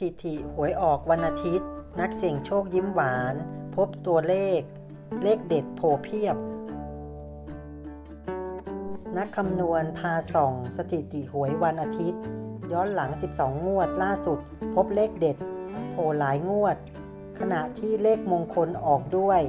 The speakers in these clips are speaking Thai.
ถิติหวยออกวันอาทิตย์ นักเสี่ยงโชคยิ้มหวาน พบตัวเลข เลขเด็ดโผล่เพียบ นักคำนวณพาส่อง สถิติหวยวันอาทิตย์ ย้อนหลัง 12 งวดล่าสุด พบเลขเด็ดโผล่หลายงวด ขณะที่เลขมงคลออกด้วย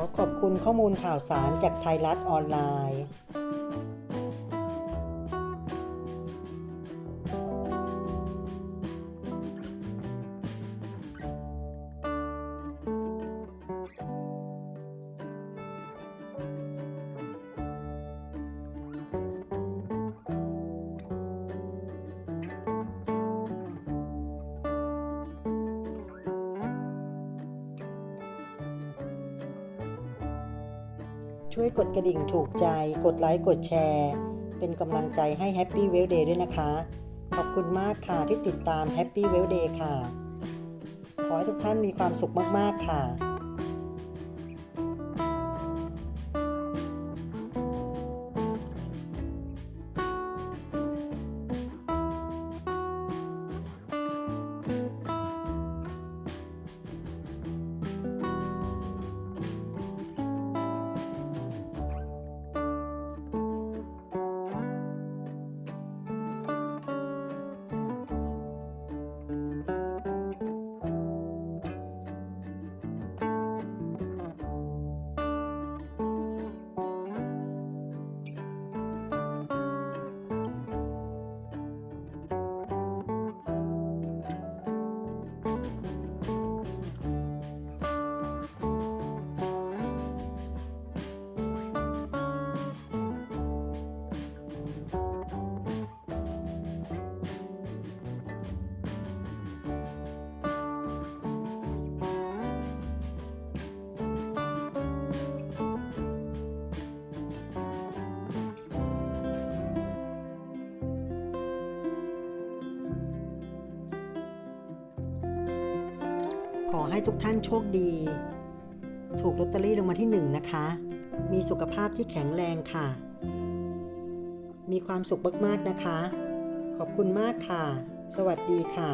ขอขอบคุณข้อมูลข่าวสารจากไทยรัฐออนไลน์ ช่วยกดกระดิ่งถูกใจ กดไลค์ กดแชร์ เป็นกำลังใจให้ Happy w e l l Day ด้วยนะคะ ขอบคุณมากค่ะที่ติดตาม Happy w e l l Day ค่ะ ขอให้ทุกท่านมีความสุขมาก ๆ ค่ะ ขอให้ทุกท่านโชคดี ถูกลอตเตอรี่รางวัลที่หนึ่งนะคะ มีสุขภาพที่แข็งแรงค่ะ มีความสุขมากๆนะคะ ขอบคุณมากค่ะ สวัสดีค่ะ